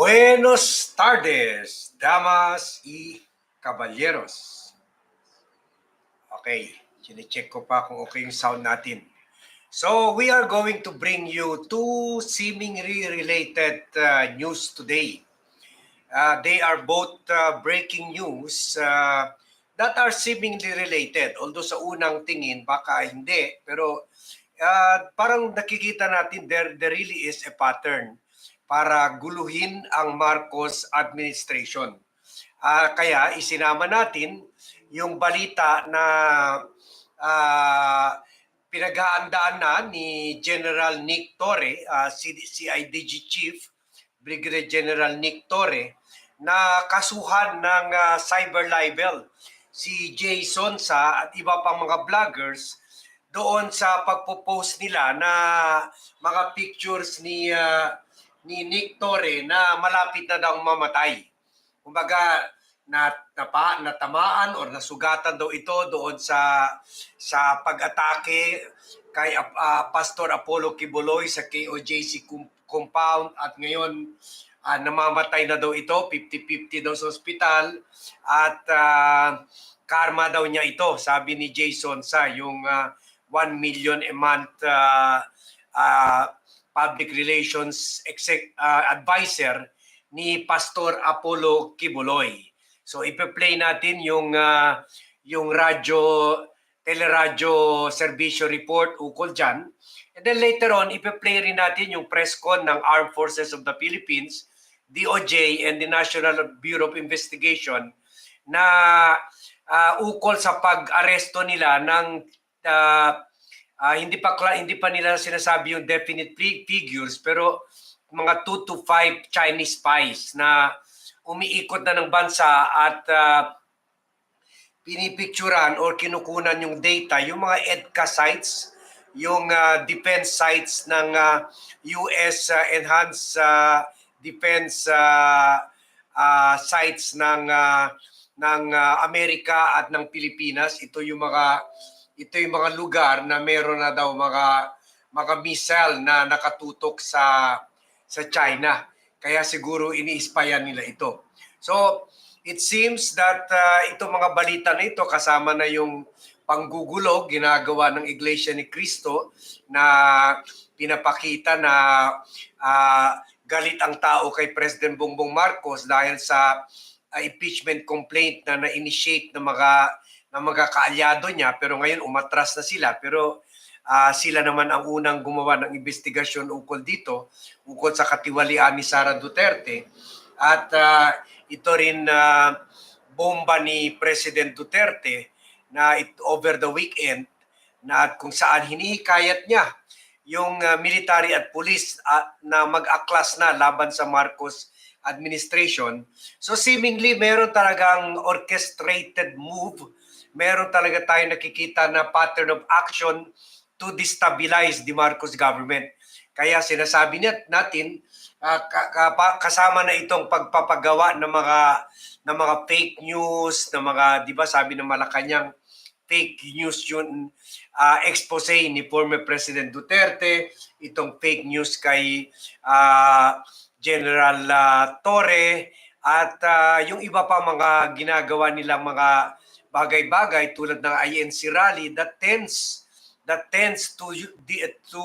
Buenos tardes, damas y caballeros. Okay, chinecheck ko pa kung okay yung sound natin. So, we are going to bring you two seemingly related uh, news today. Uh, they are both uh, breaking news uh, that are seemingly related. Although sa unang tingin, baka hindi. Pero uh, parang nakikita natin there, there really is a pattern para guluhin ang Marcos administration. Ah, kaya isinama natin yung balita na ah, pinaghahandaan na ni General Nick Torre, ah, C- CIDG Chief, Brigadier General Nick Torre, na kasuhan ng ah, cyber libel si Jason sa at iba pang mga vloggers doon sa pagpo-post nila na mga pictures ni ah, ni Nick Torre na malapit na daw mamatay. Kumbaga na napa, natamaan or nasugatan daw ito doon sa sa pag-atake kay ah, Pastor Apollo Kibuloy sa KOJC com- compound at ngayon ah, namamatay na daw ito 50-50 daw sa ospital at ah, karma daw niya ito sabi ni Jason sa yung ah, 1 million a month ah, ah, public relations exec, ah, advisor ni Pastor Apollo Kibuloy. So ipe-play natin yung ah, yung radyo teleradyo serbisyo report ukol dyan. And then later on, ipe-play rin natin yung press con ng Armed Forces of the Philippines, DOJ, and the National Bureau of Investigation na ah, ukol sa pag-aresto nila ng ah, ah, hindi pa hindi pa nila sinasabi yung definite fi- figures pero mga 2 to 5 Chinese spies na umiikot na ng bansa at ah, pinipicturan or kinukunan yung data, yung mga EDCA sites, yung ah, defense sites ng ah, US ah, Enhanced ah, Defense ah, ah, sites ng ah, ng ah, Amerika at ng Pilipinas. Ito yung mga ito yung mga lugar na meron na daw mga mga missile na nakatutok sa sa China. Kaya siguro ini-spyan nila ito. So, it seems that uh, itong mga balita na ito kasama na yung panggugulo ginagawa ng Iglesia ni Cristo na pinapakita na ah, galit ang tao kay President Bongbong Marcos dahil sa ah, impeachment complaint na na-initiate ng mga ng mga kaalyado niya pero ngayon umatras na sila pero ah, sila naman ang unang gumawa ng investigasyon ukol dito ukol sa katiwalian ni Sara Duterte at ah, ito rin na bomba ni President Duterte na it, over the weekend na kung saan hinihikayat niya yung ah, military at police ah, na mag-aklas na laban sa Marcos administration. So seemingly meron talagang orchestrated move. Meron talaga tayo nakikita na pattern of action to destabilize the Marcos government. Kaya sinasabi nat- natin ka- kasama na itong pagpapagawa ng mga ng mga fake news, ng mga 'di ba sabi ng Malacanang fake news yun ah, expose ni former President Duterte, itong fake news kay ah, General ah, Torre at ah, yung iba pa mga ginagawa nilang mga bagay-bagay tulad ng INC rally that tends that tends to to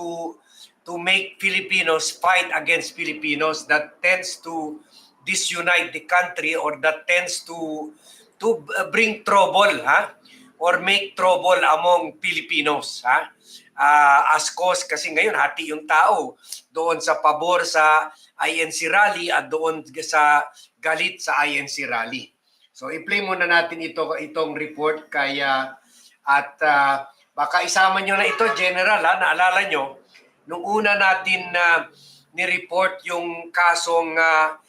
to make Filipinos fight against Filipinos that tends to disunite the country or that tends to to uh, bring trouble ha? Or make trouble among Filipinos ha? Ah, as cause kasi ngayon hati yung tao doon sa pabor sa INC rally at doon sa galit sa INC rally so i-play muna natin ito itong report kaya at ah, baka isama nyo na ito general ha? Naalala nyo? Nung una natin na ni-report yung kasong ah,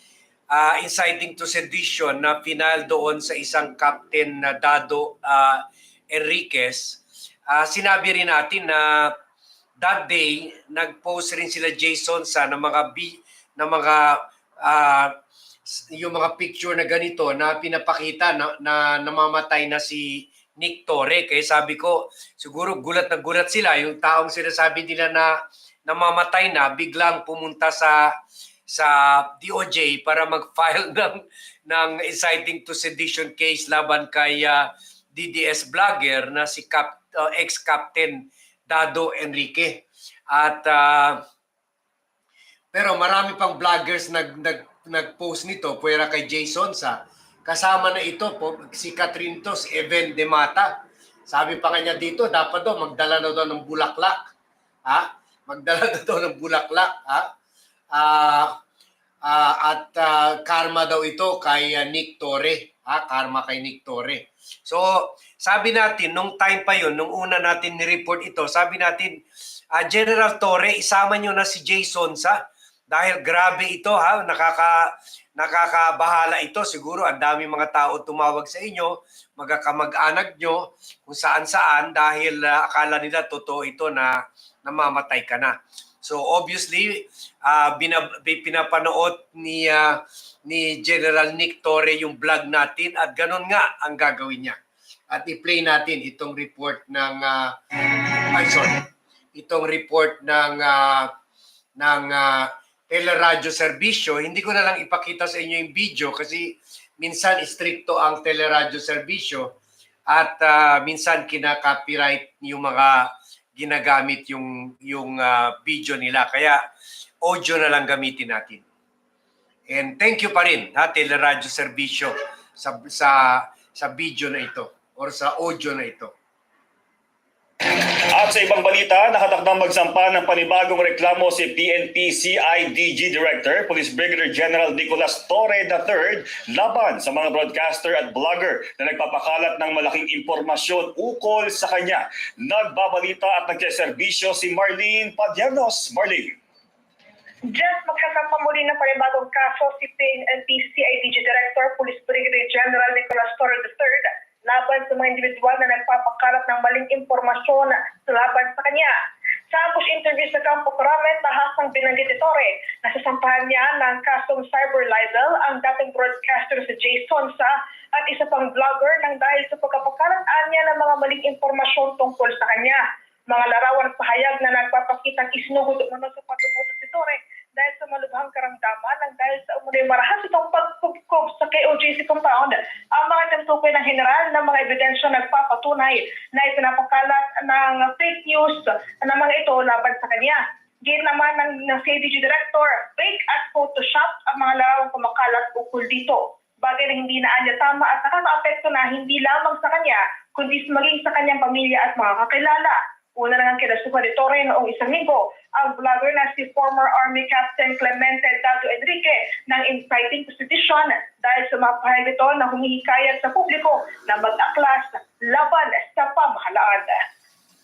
ah, inciting to sedition na final doon sa isang captain na Dado ah, Enriquez, ah, sinabi rin natin na that day nag-post rin sila Jason sa ng mga bi, ng mga ah, s- yung mga picture na ganito na pinapakita na, na namamatay na si Nick Torre. Kaya sabi ko, siguro gulat na gulat sila yung taong sinasabi nila na namamatay na biglang pumunta sa sa DOJ para mag-file ng ng inciting to sedition case laban kay ah, DDS vlogger na si Cap, ah, ex-captain Dado Enrique. At ah, pero marami pang vloggers nag, nag, nag-post nito, puwera kay Jason sa kasama na ito po, si Catherine Tos, Even De Mata. Sabi pa kanya dito, dapat daw magdala na daw ng bulaklak. Ha? Magdala na daw ng bulaklak. Ha? Ah, ah, at ah, karma daw ito kay ah, Nick Torre. Ha? Karma kay Nick Torre. So, sabi natin, nung time pa yon nung una natin ni-report ito, sabi natin, ah, General Torre, isama nyo na si Jason sa dahil grabe ito ha, nakaka nakakabahala ito siguro ang dami mga tao tumawag sa inyo, magkakamag-anak nyo kung saan-saan dahil ah, akala nila totoo ito na namamatay ka na. So obviously, ah binab- pinapanood ni ah, ni General Nick Torre yung vlog natin at ganun nga ang gagawin niya. At i-play natin itong report ng ah, ay sorry. Itong report ng ah, ng uh, teleradyo serbisyo. Hindi ko na lang ipakita sa inyo yung video kasi minsan stricto ang teleradyo serbisyo at ah, minsan kina-copyright yung mga ginagamit yung yung ah, video nila. Kaya audio na lang gamitin natin. And thank you pa rin ha teleradyo serbisyo sa sa sa video na ito or sa audio na ito. At sa ibang balita, nakatakdang magsampa ng panibagong reklamo si PNP CIDG Director, Police Brigadier General Nicolas Torre III laban sa mga broadcaster at vlogger na nagpapakalat ng malaking impormasyon ukol sa kanya. Nagbabalita at nagseserbisyo si Marlene Padiernos. Marlene. Just magsasampa muli ng panibagong kaso si PNP CIDG Director Police Brigadier General Nicolas Torre III laban sa mga individual na nagpapakalat ng maling impormasyon laban sa kanya. Sa ambush interview sa Campo Crame, tahasang binanggit ni Torre na sasampahan niya ng kasong cyber libel ang dating broadcaster si Jason Sa at isa pang vlogger nang dahil sa pagkapakalat niya ng mga maling impormasyon tungkol sa kanya. Mga larawan pahayag na nagpapakitang isnugod umano sa patubutan si Torre dahil sa malubhang karamdaman ng dahil sa umunoy marahas itong pagkubkob sa KOJC compound ang mga tinutukoy ng general ng mga ebidensya nagpapatunay na ipinapakalat ng fake news na mga ito laban sa kanya. Gate naman ng, ng CIDG Director, fake at Photoshop ang mga larawang kumakalat ukol dito. Bagay na hindi na anya tama at nakaka-apekto na hindi lamang sa kanya, kundi maging sa kanyang pamilya at mga kakilala. Una na nga kinasuhan ni Torre noong isang linggo ang vlogger na si former Army Captain Clemente Dado Enrique ng inciting to sedition dahil sa mga pahayag nito na humihikayat sa publiko na mag-aklas laban sa pamahalaan.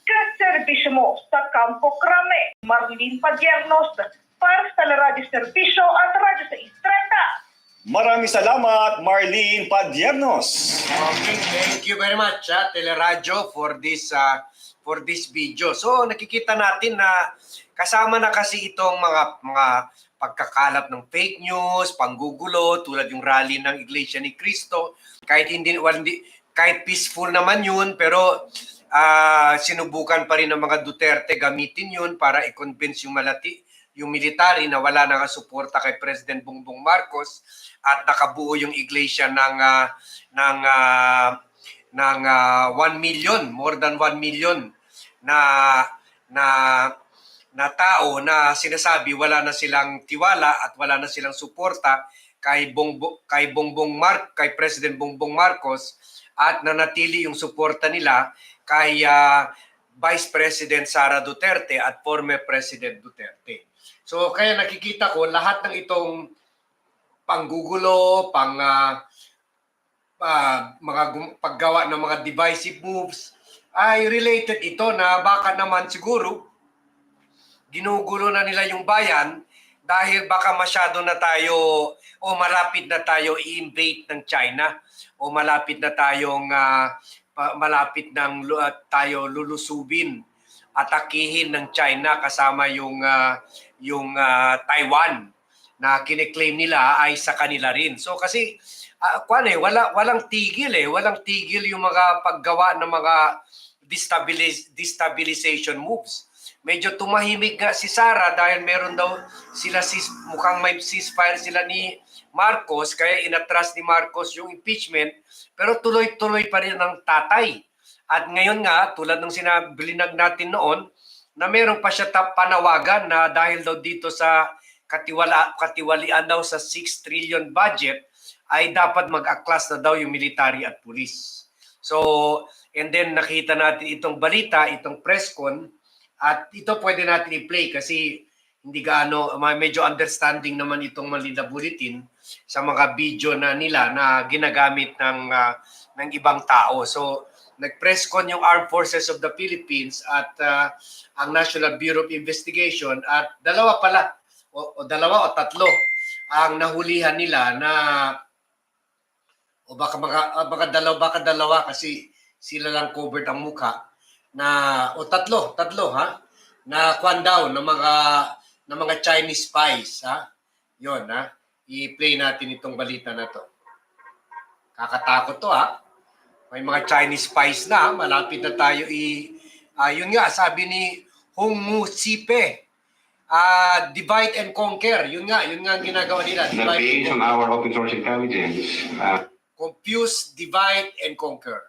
Kaserbisyo mo sa Campo Crame, Marlene Padiernos, para sa Radio Serbisyo at Radio sa Istrata. Maraming salamat, Marlene Padiernos. Okay, thank you very much, ha, Teleradyo, for this uh, for this video. So, nakikita natin na kasama na kasi itong mga mga pagkakalap ng fake news, panggugulo, tulad yung rally ng Iglesia ni Cristo. Kahit hindi, hindi kahit peaceful naman yun, pero ah, sinubukan pa rin ng mga Duterte gamitin yun para i-convince yung malati, yung military na wala nang suporta kay President Bongbong Marcos at nakabuo yung iglesia ng ah, ng ah, ng ah, 1 million, more than 1 million na na na tao na sinasabi wala na silang tiwala at wala na silang suporta kay Bongbong kay Bongbong Mark kay President Bongbong Marcos at nanatili yung suporta nila kay ah, Vice President Sara Duterte at former President Duterte. So kaya nakikita ko lahat ng itong panggugulo, pang ah, ah, mga paggawa ng mga divisive moves ay related ito na baka naman siguro ginugulo na nila yung bayan dahil baka masyado na tayo o malapit na tayo i-invade ng China o malapit na tayong ah, pa- malapit ng lu- at tayo lulusubin atakihin ng China kasama yung ah, yung ah, Taiwan na kiniklaim nila ay sa kanila rin. So kasi uh, kwan eh, wala walang tigil eh, walang tigil yung mga paggawa ng mga destabiliz- destabilization moves. medyo tumahimik nga si Sara dahil meron daw sila sis, mukhang may ceasefire sila ni Marcos kaya inatras ni Marcos yung impeachment pero tuloy-tuloy pa rin ang tatay. At ngayon nga, tulad ng sinabilinag natin noon, na meron pa siya panawagan na dahil daw dito sa katiwala, katiwalian daw sa 6 trillion budget, ay dapat mag-aklas na daw yung military at police. So, and then nakita natin itong balita, itong press con, at ito pwede natin i-play kasi hindi gaano, medyo understanding naman itong Manila Bulletin sa mga video na nila na ginagamit ng, ah, ng ibang tao. So, nag-press con yung Armed Forces of the Philippines at ah, ang National Bureau of Investigation at dalawa pala, o, o dalawa o tatlo, ang nahulihan nila na o baka baka, ah, baka dalawa baka dalawa kasi sila lang covered ang muka na o tatlo tatlo ha? Na kwan daw ng mga ng mga Chinese spies ha? Yon ha? I-play natin itong balita na to. Kakatakot to ha? May mga Chinese spies na malapit na tayo i ah, yun nga sabi ni Hong Mu Sipe ah divide and conquer. Yun nga yun nga ang ginagawa nila that divide and based on conquer. our open source intelligence, uh, confuse, divide, and conquer.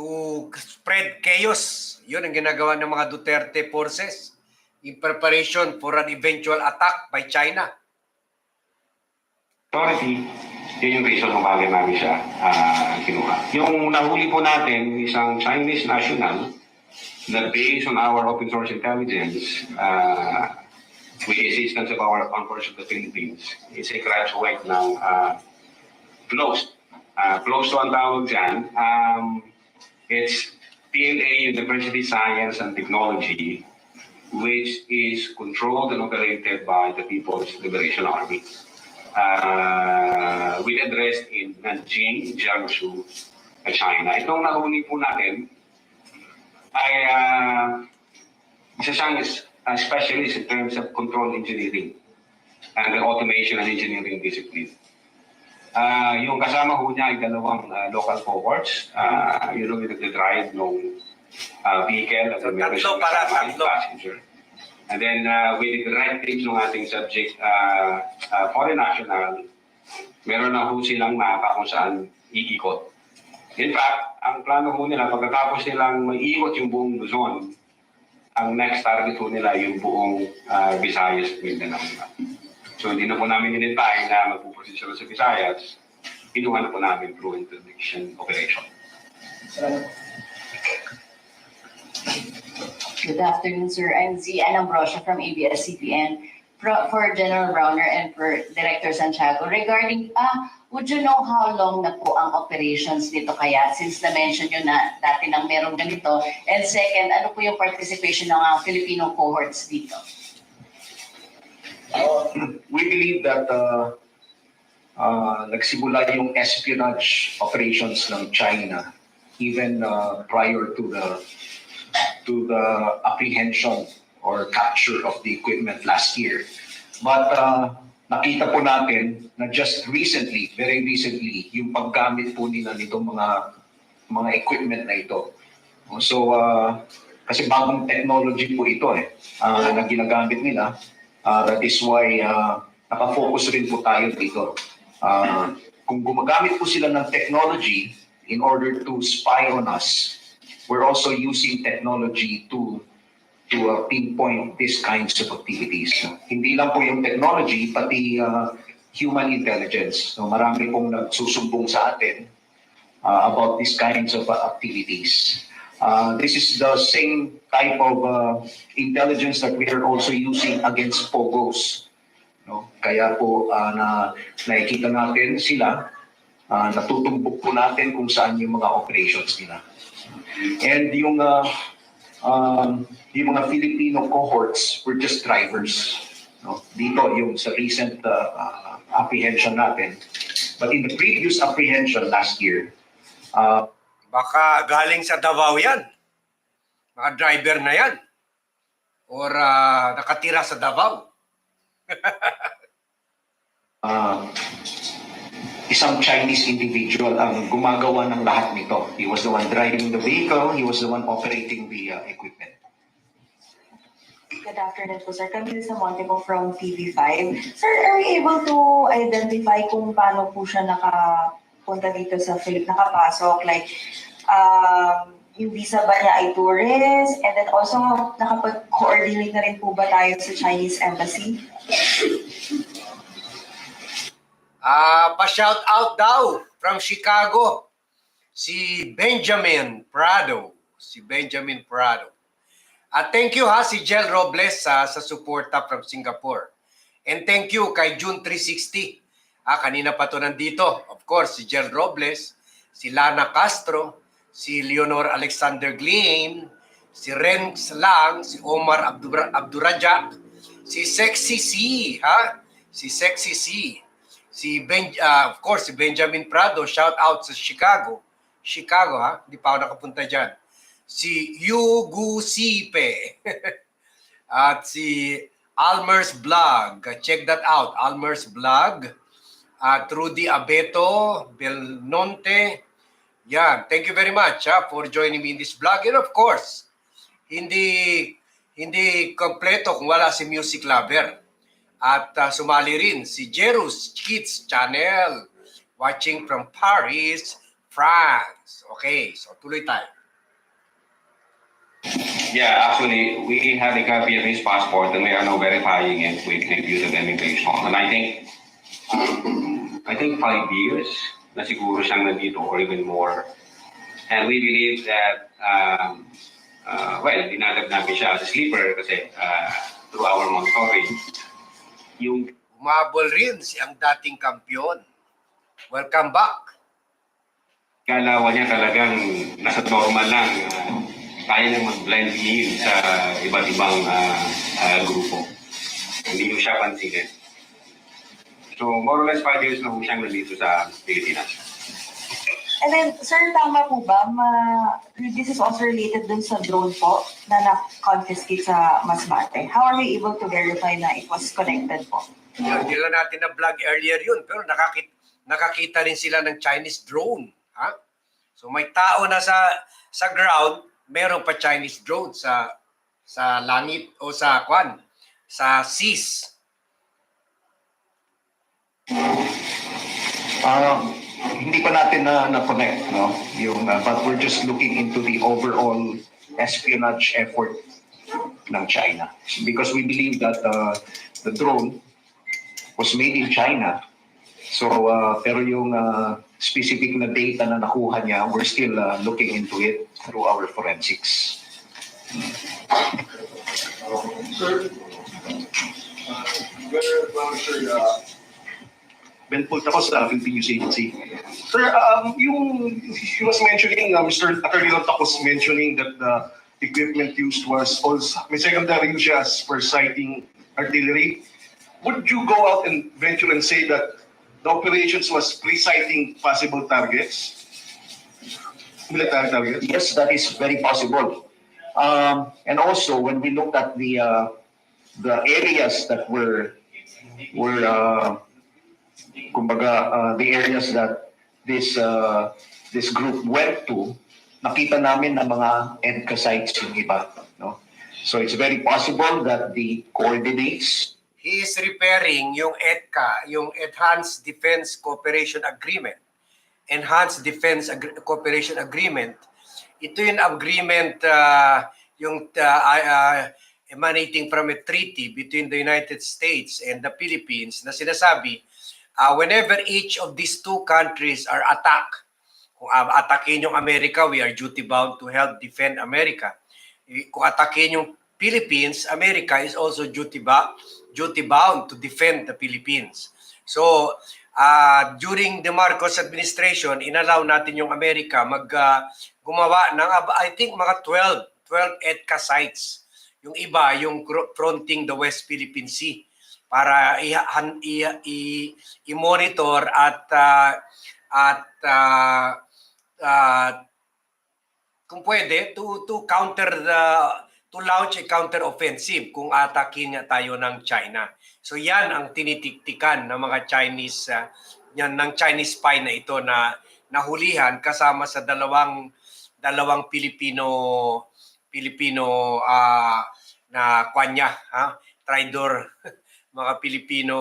To spread chaos. Yun ang ginagawa ng mga Duterte forces in preparation for an eventual attack by China. authority, yun yung reason kung bakit namin siya uh, kinuha. Yung nahuli po natin, isang Chinese national na based on our open source intelligence, uh, with assistance of our forces of the Philippines, is a graduate ng uh, close. Uh, close to ang tawag dyan. Um, it's PLA University Science and Technology, which is controlled and operated by the People's Liberation Army. Uh, with address in Nanjing, Jiangsu, uh, China. Itong nahuli po natin ay uh, isa siyang uh, specialist in terms of control engineering and the automation and engineering discipline. Ah, yung kasama ho niya ay dalawang ah, local cohorts. Uh, yun yung nagdadrive ng uh, vehicle So, tatlo para, tatlo. passenger. And then uh, with the directives ng ating subject, uh, uh, foreign national, meron na ho silang mapa kung saan iikot. In fact, ang plano ho nila, pagkatapos nilang maiikot yung buong Luzon, ang next target ho nila yung buong uh, Visayas Mindanao. So hindi na po namin inintay na magpuproceed sila sa Visayas. Kinuha na po namin through interdiction operation. Good afternoon, sir. I'm Z. Ann Ambrosio from ABS-CBN. Pro- For General Browner and for Director Santiago, regarding, ah, would you know how long na po ang operations nito kaya? Since na-mention nyo na dati nang merong ganito. And second, ano po yung participation ng mga Filipino cohorts dito? we believe that uh, uh, nagsimula yung espionage operations ng China even uh, prior to the to the apprehension or capture of the equipment last year. But uh, nakita po natin na just recently, very recently, yung paggamit po nila nitong mga mga equipment na ito. So, uh, kasi bagong technology po ito eh, uh, na ginagamit nila. Uh, that is why uh, nakafocus rin po tayo dito. Uh, kung gumagamit po sila ng technology in order to spy on us, we're also using technology to to uh, pinpoint these kinds of activities. Hindi lang po yung technology, pati uh, human intelligence. So marami pong nagsusumbong sa atin uh, about these kinds of uh, activities. Uh, this is the same type of uh, intelligence that we are also using against POGOs. No? Kaya po uh, na nakikita natin sila, uh, natutumbok po natin kung saan yung mga operations nila. And yung uh, um, yung mga Filipino cohorts were just drivers. No? Dito yung sa recent uh, uh, apprehension natin. But in the previous apprehension last year, uh, Baka galing sa Davao yan. Mga driver na yan. Or ah, nakatira sa Davao. Uh, isang Chinese individual ang gumagawa ng lahat nito. He was the one driving the vehicle, he was the one operating the uh, equipment. Good afternoon po, sir. Camille Samonte po from TV5. Sir, are you able to identify kung paano po siya nakapunta dito sa Philip, nakapasok? Like, um, yung visa ba niya ay tourist? And then also, nakapag-coordinate na rin po ba tayo sa Chinese Embassy? Ah, pa-shout out daw from Chicago. Si Benjamin Prado. Si Benjamin Prado. At thank you ha si Jel Robles sa sa suporta from Singapore. And thank you kay June 360. Ah, kanina pa to nandito. Of course, si Jel Robles, si Lana Castro, si Leonor Alexander Glean, si Renz Lang, si Omar Abdur Abdurajak, si Sexy C, ha? Si Sexy C. Si Ben, ah, of course, si Benjamin Prado, shout out sa Chicago. Chicago, ha? Hindi pa ako nakapunta dyan. Si Yugu Sipe. At si Almer's Vlog. Check that out. Almer's Vlog. At Rudy Abeto, Belnonte. Yan. Thank you very much ha, for joining me in this vlog. And of course, hindi hindi kompleto kung wala si Music Lover. At uh, sumali rin si Jerus Kids Channel watching from Paris, France. Okay, so tuloy tayo. Yeah, actually, we had a copy of his passport and we are now verifying it with the Bureau of Immigration. And I think, I think five years na siguro siyang nandito or even more. And we believe that, um, uh, well, dinadab namin siya as sleeper kasi uh, through our monitoring, yung Umabol rin si ang dating kampiyon. Welcome back. kalawa niya talagang nasa normal lang. Uh, kaya niyang mag-blend in sa iba't ibang uh, uh, grupo. Hindi mo siya pansinin. So, more or less five years na po siyang nandito sa Pilipinas. And then, sir, tama po ba? Ma, this is also related dun sa drone po na na-confiscate sa Masbate. How are we able to verify na it was connected po? Yun, Hindi lang natin na vlog earlier yun, pero nakakita, nakakita rin sila ng Chinese drone. Ha? So may tao na sa sa ground, meron pa Chinese drone sa sa langit o sa kwan, sa seas. Um, hindi pa natin na na-connect, no? Yung, uh, but we're just looking into the overall espionage effort ng China. Because we believe that uh, the drone was made in China. So, uh, pero yung uh, specific na data na nakuha niya, we're still uh, looking into it through our forensics. Sir, uh, Governor Blanchard, uh, Ben Pultacos, uh, Philippine News Agency. Sir, um, yung, he was mentioning, uh, Mr. Attorney Lontak was mentioning that the equipment used was also, may secondary use as for sighting artillery. Would you go out and venture and say that the operations was pre-sighting possible targets? Military targets? Yes, that is very possible. Um, and also, when we looked at the uh, the areas that were were uh, kumbaga uh, the areas that this uh, this group went to, nakita namin na mga EDCA sites yung iba, no? So it's very possible that the coordinates He is repairing yung EDCA, yung Enhanced Defense Cooperation Agreement. Enhanced Defense Ag- Cooperation Agreement. Ito yung agreement uh, yung uh, uh, emanating from a treaty between the United States and the Philippines na sinasabi uh, whenever each of these two countries are attacked, kung uh, atakin yung Amerika, we are duty bound to help defend America. Kung atakin yung Philippines, America is also duty bound duty bound to defend the Philippines. So, uh, during the Marcos administration, inallow natin yung Amerika mag uh, gumawa ng I think mga 12 12 EDCA sites. Yung iba yung fronting the West Philippine Sea para i-monitor at uh, at uh, uh, kung pwede to to counter the to launch a counter offensive kung atakin niya tayo ng China. So yan ang tinitiktikan ng mga Chinese uh, yan ng Chinese spy na ito na nahulihan kasama sa dalawang dalawang Pilipino Pilipino ah na kwanya, ha? Traidor mga Pilipino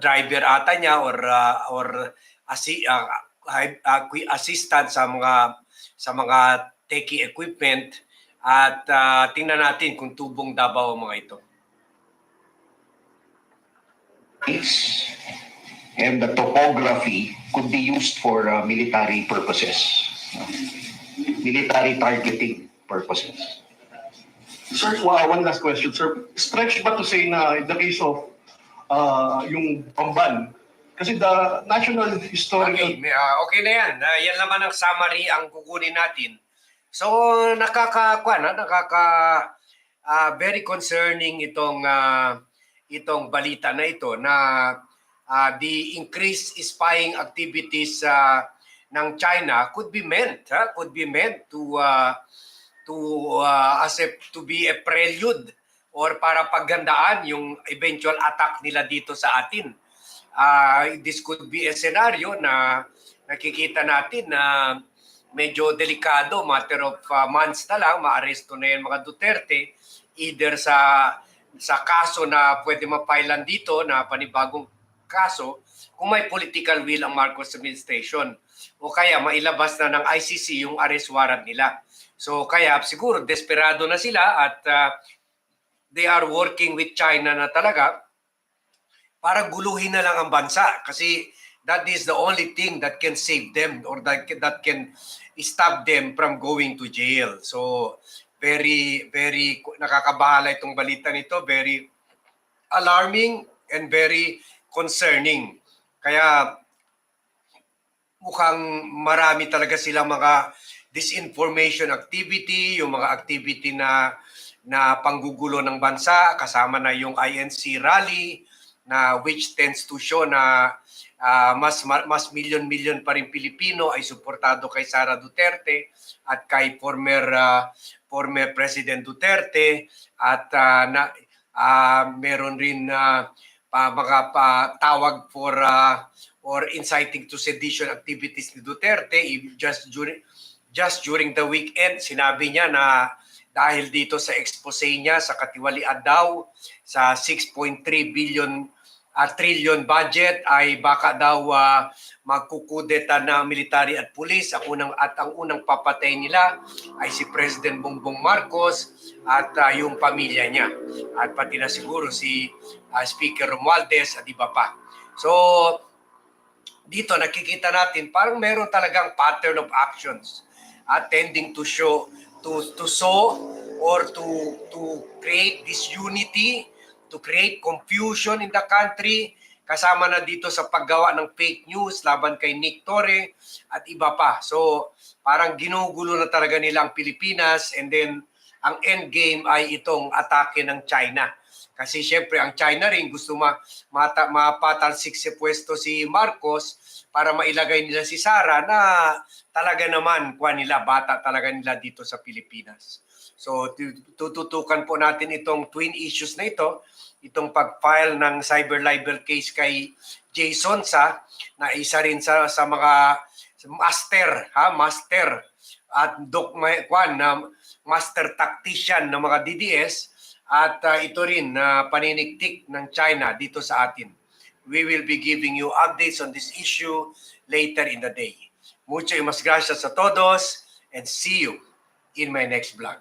driver ata niya or uh, or assi, uh, uh, assistant sa mga sa mga techie equipment at uh, tingnan natin kung tubong Davao ang mga ito. and the topography could be used for uh, military purposes. Military targeting purposes. Sir, wow, one last question, sir. Stretch ba to say na in the case of uh, yung pamban, kasi the National Historical Okay, ah, okay na yan. Ah, yan naman ang summary ang kukunin natin. So nakaka kwan, nakaka ah, very concerning itong ah, itong balita na ito na ah, the increased spying activities ah, ng China could be meant, ah, could be meant to ah, to uh, as to be a prelude or para paggandaan yung eventual attack nila dito sa atin. Uh, this could be a scenario na nakikita natin na medyo delikado, matter of uh, months na lang, maaresto na yan mga Duterte, either sa sa kaso na pwede mapailan dito na panibagong kaso, kung may political will ang Marcos administration. O kaya mailabas na ng ICC yung arrest warrant nila. So kaya siguro desperado na sila at uh, they are working with China na talaga para guluhin na lang ang bansa kasi that is the only thing that can save them or that that can stop them from going to jail. So very very nakakabahala itong balita nito, very alarming and very concerning. Kaya mukhang marami talaga silang mga disinformation activity, yung mga activity na na panggugulo ng bansa, kasama na yung INC rally na which tends to show na ah, mas ma- mas million-million pa rin Pilipino ay suportado kay Sara Duterte at kay former ah, former President Duterte. At ah, na ah, meron rin na pa mga pa, tawag for ah, or inciting to sedition activities ni Duterte just during just during the weekend sinabi niya na dahil dito sa expose niya sa katiwalian daw sa 6.3 billion at trillion budget ay baka daw uh, magkukudeta na military at pulis. Ang unang at ang unang papatay nila ay si President Bongbong Marcos at uh, yung pamilya niya. At pati na siguro si uh, Speaker Romualdez at iba pa. So dito nakikita natin parang meron talagang pattern of actions uh, tending to show to to sow or to to create disunity to create confusion in the country kasama na dito sa paggawa ng fake news laban kay Nick Torre at iba pa. So parang ginugulo na talaga nila ang Pilipinas and then ang end game ay itong atake ng China. Kasi syempre ang China rin gusto ma, mata, mapatalsik si pwesto si Marcos para mailagay nila si Sara na talaga naman kuha nila bata talaga nila dito sa Pilipinas. So tu- tututukan po natin itong twin issues na ito, itong pag-file ng cyber libel case kay Jason sa na isa rin sa sa mga master, ha, master at doc kwan na master tactician ng mga DDS at uh, ito rin na paninigtik ng China dito sa atin. We will be giving you updates on this issue later in the day. Mucho y mas gracias a todos and see you in my next vlog.